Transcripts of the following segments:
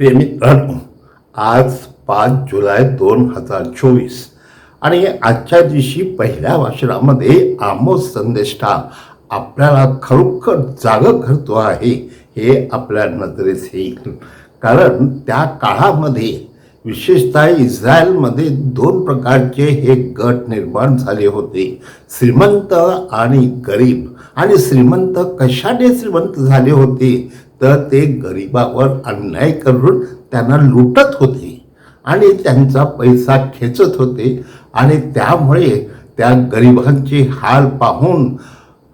प्रेमित्रांनो आज पाच जुलै दोन हजार चोवीस. आणि आजच्या दिवशी पहिल्या वाचनामध्ये आमोद संदेष्टा आपल्याला खरोखर जागं करतो आहे हे आपल्या नजरेस येईल. कारण त्या काळामध्ये विशेषतः इस्रायलमध्ये दोन प्रकारचे हे गट निर्माण झाले होते. श्रीमंत आणि गरीब. आणि श्रीमंत कशाने श्रीमंत झाले होते? तर ते गरिबावर अन्याय करून त्यांना लुटत होते आणि त्यांचा पैसा खेचत होते आणि त्यामुळे त्या गरिबांचे हाल पाहून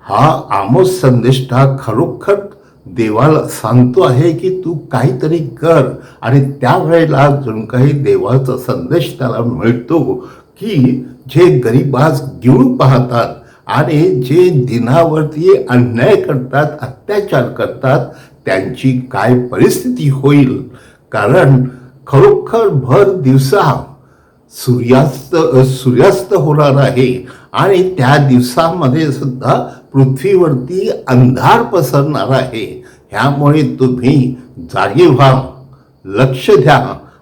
हा आमोस संदेष्टा खरोखर देवाला सांगतो आहे की तू काहीतरी कर. आणि त्यावेळेला जणू काही देवाचा संदेश त्याला मिळतो की जे गरीबास गिळून पाहतात आणि जे दिनावरती अन्याय करतात अत्याचार करतात त्यांची काय परिस्थिती होईल? कारण खरोखर भर दिवसा सूर्यास्त सूर्यास्त होणार आहे. आणि त्या दिवसामध्ये सुद्धा पृथ्वीवरती अंधार पसरणार आहे. ह्यामुळे तुम्ही जागे व्हा लक्ष द्या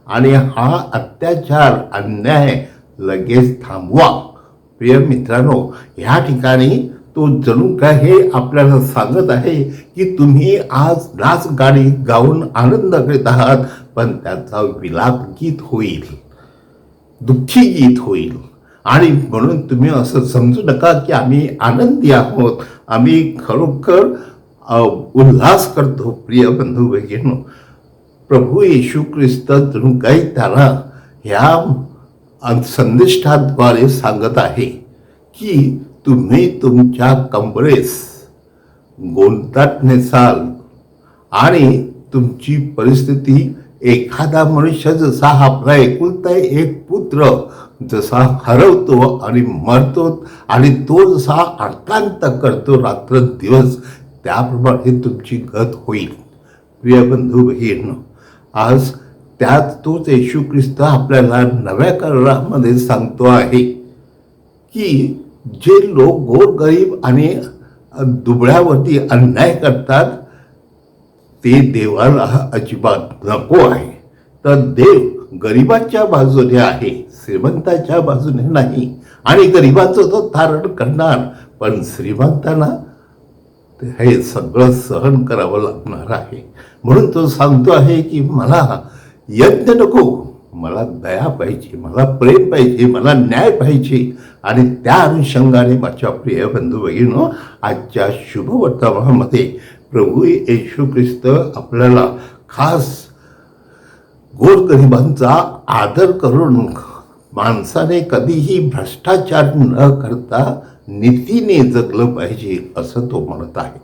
आणि हा अत्याचार अन्याय लगेच थांबवा. प्रिय मित्रांनो ह्या ठिकाणी तो जणू काय हे आपल्याला सांगत आहे की तुम्ही आज नाच गाणी गाऊन आनंद करीत आहात पण त्याचा विलाप गीत होईल. दुःखी गीत होईल. आणि म्हणून तुम्ही असं समजू नका की आम्ही आनंदी आहोत. आम्ही खरोखर उल्हास करतो प्रिय बंधू भगिनो. प्रभू येशू ख्रिस्त जणू काही त्याला ह्या संदेशाद्वारे सांगत आहे की तुम्ही तुमच्या कंबरेस गोंदाट नेसाल आणि तुमची परिस्थिती एखादा मनुष्य जसा आपला एकुलता एक पुत्र जसा हरवतो आणि मरतो आणि तो जसा आक्रांत करतो रात्र दिवस त्याप्रमाणे तुमची गत होईल. प्रिय बंधू बहीण आज त्यात तोच येशू ख्रिस्त आपल्याला नव्या करारामध्ये सांगतो आहे की जे लोक गोरगरीब आणि दुबळ्यावरती अन्याय करतात ते देवाला अजिबात नको आहे. तर देव गरिबाच्या बाजूने आहे श्रीमंताच्या बाजूने नाही. आणि गरिबाचं तो धारण करणार पण श्रीमंतांना हे सगळं सहन करावं लागणार आहे. म्हणून तो सांगतो आहे की मला यज्ञ नको मला दया पाहिजे मला प्रेम पाहिजे मला न्याय पाहिजे. आणि त्या अनुषंगाने माझ्या प्रिय बंधू भगिनो आजच्या शुभवर्तमानामध्ये प्रभू येशू ख्रिस्त आपल्याला खास गोरगरिबांचा आदर करून माणसाने कधीही भ्रष्टाचार न करता नीतीने जगलं पाहिजे असं तो म्हणत आहे.